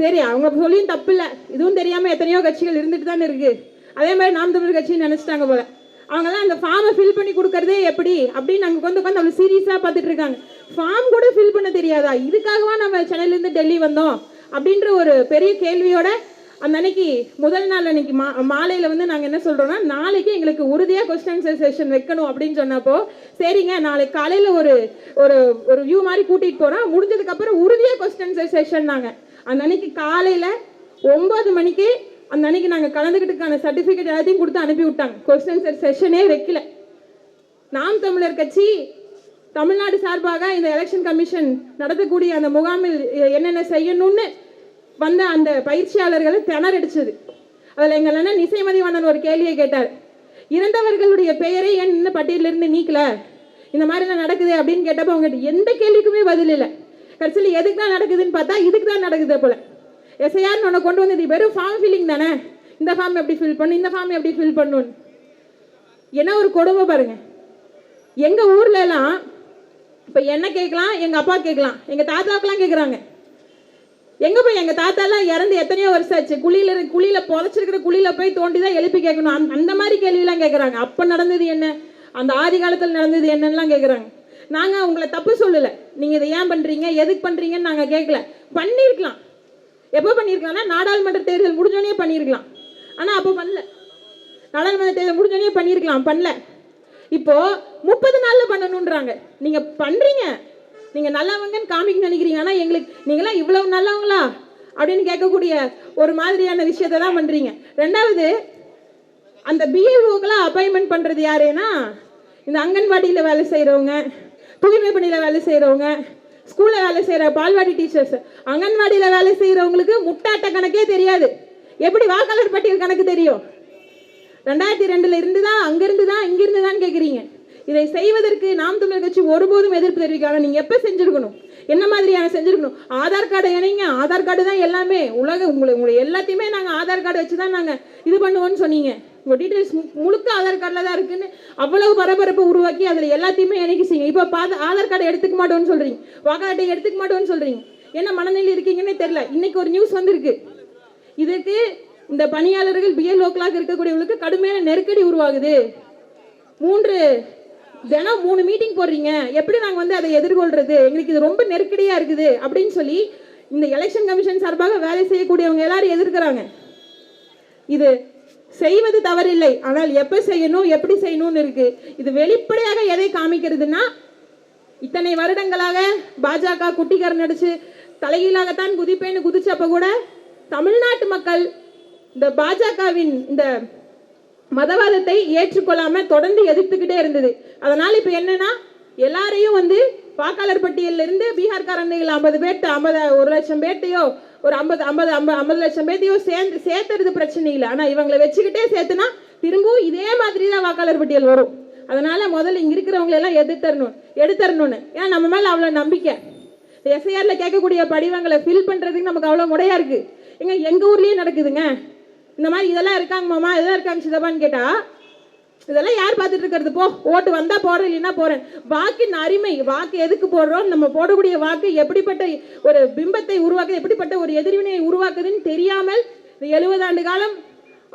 சரி அவங்க சொல்லியும் தப்பு இல்லை இதுவும் தெரியாம எத்தனையோ கட்சிகள் இருந்துட்டு தானே இருக்கு. அதே மாதிரி நாம் தமிழ் கட்சின்னு நினைச்சிட்டாங்க போல. அவங்கெல்லாம் அந்த ஃபார்மை ஃபில் பண்ணி கொடுக்கறதே எப்படி? அப்படின்னு நாங்கள் உட்காந்து உட்காந்து அவ்வளோ சீரியஸாக பார்த்துட்டு இருக்காங்க. ஃபார்ம் கூட ஃபில் பண்ண தெரியாதா? இதுக்காகவா நம்ம சென்னையிலேருந்து டெல்லி வந்தோம்? அப்படின்ற ஒரு பெரிய கேள்வியோட அந்த அன்னைக்கு முதல் நாள் அன்னைக்கு மா மாலையில் வந்து நாங்கள் என்ன சொல்கிறோன்னா நாளைக்கு எங்களுக்கு உறுதியாக கொஸ்டின் செஷன் வைக்கணும் அப்படின்னு சொன்னப்போ சரிங்க நாளைக்கு காலையில் ஒரு ஒரு ஒரு வியூ மாதிரி கூட்டிகிட்டு போகிறோம் முடிஞ்சதுக்கப்புறம் உறுதியாக கொஸ்டின் செஷன் நாங்கள் அந்த அன்னைக்கு காலையில் ஒம்பது மணிக்கு அந்த அன்னைக்கு நாங்கள் கலந்துக்கிட்டுக்கான சர்டிஃபிகேட் எல்லாத்தையும் கொடுத்து அனுப்பி விட்டாங்க கொஸ்டின் ஆன்சர் செஷனே வைக்கல. நாம் தமிழர் கட்சி தமிழ்நாடு சார்பாக இந்த எலெக்ஷன் கமிஷன் நடத்தக்கூடிய அந்த முகாமில் என்னென்ன செய்யணும்னு வந்த அந்த பயிற்சியாளர்களை திணறடிச்சது. அதில் எங்கள் அண்ணன் இசைமதிவாணன் ஒரு கேள்வியை கேட்டார். இறந்தவர்களுடைய பெயரை ஏன் இன்னும் பட்டியலிருந்து நீக்கல? இந்த மாதிரிலாம் நடக்குது அப்படின்னு கேட்டப்போ அவங்க எந்த கேள்விக்குமே பதில் இல்லை. கடைசியில் எதுக்கு தான் நடக்குதுன்னு பார்த்தா இதுக்கு தான் நடக்குது போல. எஸ்ஐஆர்னு ஒன்று கொண்டு வந்தது வெறும் ஃபார்ம் ஃபில்லிங் தானே? இந்த ஃபார்ம் எப்படி ஃபில் பண்ணும்? இந்த ஃபார்ம் எப்படி ஃபில் பண்ணணும் என்ன ஒரு கொடுமை பாருங்க. எங்க ஊர்ல எல்லாம் இப்ப என்ன கேட்கலாம்? எங்க அப்பா கேட்கலாம். எங்க தாத்தாக்கெல்லாம் கேட்குறாங்க. எங்க போய் எங்க தாத்தா எல்லாம் இறந்து எத்தனையோ வருஷம் ஆச்சு. குழியில குழியில புதைச்சிருக்கிற குழியில போய் தோண்டி தான் எழுப்பி கேட்கணும். அந்த- அந்த மாதிரி கேள்வியெல்லாம் கேட்குறாங்க. அப்ப நடந்தது என்ன? அந்த ஆதி காலத்தில் நடந்தது என்னெல்லாம் கேட்குறாங்க. நாங்க உங்களை தப்பு சொல்லல. நீங்க இதை ஏன் பண்றீங்க? எதுக்கு பண்றீங்கன்னு நாங்க கேட்கல பண்ணியிருக்கலாம். எப்போ பண்ணியிருக்கலாம்னா நாடாளுமன்ற தேர்தல் முடிஞ்சோடனே பண்ணியிருக்கலாம். ஆனா அப்போ பண்ணல. நாடாளுமன்ற தேர்தல் முடிஞ்சோடனே பண்ணியிருக்கலாம். பண்ணல. இப்போ முப்பது நாள்ல பண்ணணுன்றாங்க நீங்க பண்றீங்க. நீங்க நல்லவங்கன்னு காமிக்க நினைக்கிறீங்க. ஆனா எங்களுக்கு நீங்களாம் இவ்வளவு நல்லவங்களா? அப்படின்னு கேட்கக்கூடிய ஒரு மாதிரியான விஷயத்தை தான் பண்றீங்க. ரெண்டாவது அந்த பிஏஓக்கெல்லாம் அப்பாயின்மெண்ட் பண்றது யாருன்னா இந்த அங்கன்வாடியில் வேலை செய்கிறவங்க தூய்மை பணியில் வேலை செய்கிறவங்க ஸ்கூலில் வேலை செய்கிற பால்வாடி டீச்சர்ஸ் அங்கன்வாடியில் வேலை செய்கிறவங்களுக்கு முட்டாட்ட கணக்கே தெரியாது. எப்படி வாக்காளர் பட்டியல் கணக்கு தெரியும்? ரெண்டாயிரத்தி ரெண்டுல இருந்து தான் அங்கிருந்து தான் இங்கிருந்து தான் கேட்குறீங்க இதை செய்வதற்கு நாம் தமிழர் கட்சி ஒருபோதும் எதிர்ப்பு தெரிவிக்காங்க நீங்க எப்ப செஞ்சிருக்கணும்? என்ன மாதிரியான செஞ்சிருக்கணும்? ஆதார் கார்டை இணைங்க ஆதார் கார்டு தான் எல்லாமே. உலக உங்களை உங்களை எல்லாத்தையுமே நாங்கள் ஆதார் கார்டு வச்சு தான் நாங்கள் இது பண்ணுவோம்னு சொன்னீங்க. உங்க டீடைல்ஸ் முழுக்க ஆதார் கார்டில் தான் இருக்குன்னு அவ்வளவு பரபரப்பை உருவாக்கி அதில் எல்லாத்தையுமே எனக்கு செய்யுங்க. இப்போ பாத ஆதார் கார்டு எடுத்துக்க மாட்டோம்னு சொல்கிறீங்க வாக்காளர் அட்டை எடுத்துக்க மாட்டோம்னு சொல்கிறீங்க என்ன மனநிலை இருக்கீங்கன்னே தெரில இன்னைக்கு ஒரு நியூஸ் வந்திருக்கு. இதுக்கு இந்த பணியாளர்கள் பிஎல்ஓக்களாக இருக்கக்கூடியவங்களுக்கு கடுமையான நெருக்கடி உருவாகுது. மூன்று தினம் மூணு மீட்டிங் போடுறீங்க. எப்படி நாங்கள் வந்து அதை எதிர்கொள்றது? எங்களுக்கு இது ரொம்ப நெருக்கடியாக இருக்குது அப்படின்னு சொல்லி இந்த எலெக்ஷன் கமிஷன் சார்பாக வேலை செய்யக்கூடியவங்க எல்லாரும் எதிர்க்கிறாங்க. இது செய்வது தவறில்லை. ஆனால் எப்போ செய்யணும் எப்படி செய்யணும்னு இருக்கு. இது வெளிப்படையாக எதை காமிக்கிறதுனா இத்தனை வருடங்களாக பாஜக குட்டிக்காரன் நடிச்சு தலைகீழாகத்தான் குதிப்பேன்னு குதிச்சப்ப கூட தமிழ்நாட்டு மக்கள் இந்த பாஜகவின் இந்த மதவாதத்தை ஏற்றுக்கொள்ளாம தொடர்ந்து எதிர்த்துக்கிட்டே இருந்தது. அதனால இப்ப என்னன்னா எல்லாரையும் வந்து வாக்காளர் பட்டியலிருந்து பீகார்காரன்கள் ஐம்பது பேர்த்த ஐம்பது ஒரு லட்சம் பேர்த்தையோ ஒரு ஐம்பது ஐம்பது ஐம்பது ஐம்பது லட்சம் பேர்த்தையும் சேர்ந்து சேர்த்துறது பிரச்சனை இல்லை. ஆனால் இவங்களை வச்சுக்கிட்டே சேர்த்துனா திரும்பவும் இதே மாதிரி தான் வாக்காளர் பட்டியல் வரும். அதனால முதல்ல இங்க இருக்கிறவங்களை எல்லாம் எடுத்தரணும் எடுத்தரணும்னு. ஏன்னா நம்ம மேலே அவ்வளோ நம்பிக்கை. எஸ்ஐஆர்ல கேட்கக்கூடிய படிவங்களை ஃபில் பண்ணுறதுக்கு நமக்கு அவ்வளோ முறையா இருக்குது எங்க எங்கள் ஊர்லேயே நடக்குதுங்க? இந்த மாதிரி இதெல்லாம் இருக்காங்க மாமா இதெல்லாம் இருக்காங்க சிதப்பான்னு கேட்டால் இதெல்லாம் யார் பார்த்துட்டு இருக்கிறது? போ ஓட்டு வந்தா போறேன் இல்லைன்னா போறேன். வாக்கின் அருமை வாக்கு எதுக்கு போடுறோம்? நம்ம போடக்கூடிய வாக்கு எப்படிப்பட்ட ஒரு பிம்பத்தை உருவாக்குது எப்படிப்பட்ட ஒரு எதிர்வினையை உருவாக்குதுன்னு தெரியாமல் எழுபது ஆண்டு காலம்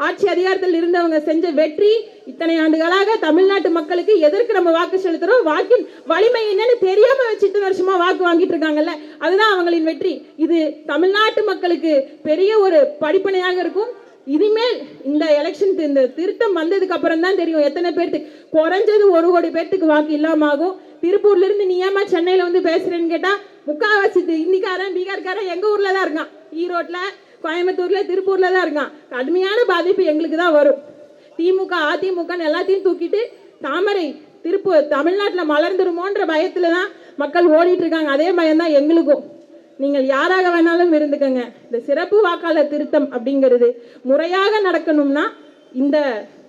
ஆட்சி அதிகாரத்தில் இருந்தவங்க செஞ்ச வெற்றி இத்தனை ஆண்டுகளாக தமிழ்நாட்டு மக்களுக்கு எதற்கு நம்ம வாக்கு செலுத்துறோம்? வாக்கின் வலிமை என்னன்னு தெரியாம வச்சு இத்தனை வருஷமா வாக்கு வாங்கிட்டு இருக்காங்கல்ல அதுதான் அவங்களின் வெற்றி. இது தமிழ்நாட்டு மக்களுக்கு பெரிய ஒரு படிப்பனையாக இருக்கும். இனிமேல் இந்த எலெக்ஷன் இந்த திருத்தம் வந்ததுக்கு அப்புறம் தான் தெரியும். எத்தனை பேர்த்துக்கு குறைஞ்சது ஒரு கோடி பேர்த்துக்கு வாக்கு இல்லாமாகும் திருப்பூர்ல இருந்து நீ ஏமா சென்னையில வந்து பேசுறேன்னு கேட்டா முக்காவாசி தி- பீகார்காரன் எங்க ஊர்ல தான் இருக்கான். ஈரோட்ல கோயம்புத்தூர்ல திருப்பூர்ல தான் இருக்கான். கடுமையான பாதிப்பு எங்களுக்கு தான் வரும். திமுக அதிமுகன்னு எல்லாத்தையும் தூக்கிட்டு தாமரை திருப்பூர் தமிழ்நாட்டில் மலர்ந்துருமோன்ற பயத்துல தான் மக்கள் ஓடிட்டு இருக்காங்க. அதே பயம்தான் எங்களுக்கும். நீங்கள் யாராக வேணாலும் இருந்துக்கங்க. இந்த சிறப்பு வாக்காளர் திருத்தம் அப்படிங்கிறது முறையாக நடக்கணும்னா இந்த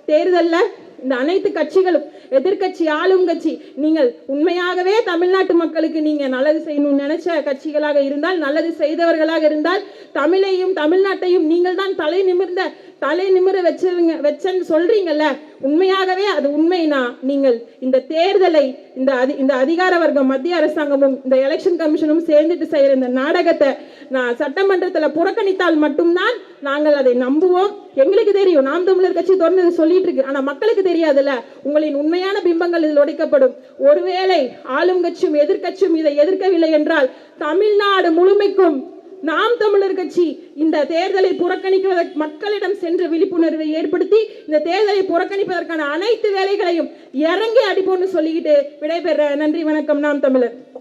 தேர்தலில் இந்த அனைத்து கட்சிகளும் எதிர்க்கட்சி ஆளும் கட்சி நீங்கள் உண்மையாகவே தமிழ்நாட்டு மக்களுக்கு நீங்க நல்லது செய்யணும்னு நினைச்ச கட்சிகளாக இருந்தால் நல்லது செய்தவர்களாக இருந்தால் தமிழையும் தமிழ்நாட்டையும் நீங்கள் தான் தலை நிமிர்ந்த தலை நிமிர வச்சவங்க வச்சேன்னு சொல்றீங்கல்ல உண்மையாகவே அது உண்மைனா நீங்கள் இந்த தேர்தலை இந்த அதி இந்த அதிகார வர்க்கம் மத்திய அரசாங்கமும் இந்த எலெக்ஷன் கமிஷனும் சேர்ந்துட்டு செய்யற இந்த நாடகத்தை நான் சட்டமன்றத்தில் புறக்கணித்தால் மட்டும்தான் நாங்கள் அதை நம்புவோம். எங்களுக்கு தெரியும் நாம் தமிழர் கட்சி தொடர்ந்து சொல்லிட்டு இருக்கு. ஆனா மக்களுக்கு தெரியாதுல்ல உங்களின் உண்மையான பிம்பங்கள் இதில் உடைக்கப்படும் ஒருவேளை ஆளும் கட்சியும் எதிர்க்கட்சியும் இதை எதிர்க்கவில்லை என்றால் தமிழ்நாடு முழுமைக்கும் நாம் தமிழர் கட்சி இந்த தேர்தலை புறக்கணிக்குவதற்கு மக்களிடம் சென்று விழிப்புணர்வை ஏற்படுத்தி இந்த தேர்தலை புறக்கணிப்பதற்கான அனைத்து வேலைகளையும் இறங்கி அடிப்போம்னு சொல்லிக்கிட்டு விடைபெற நன்றி வணக்கம். நாம் தமிழர்.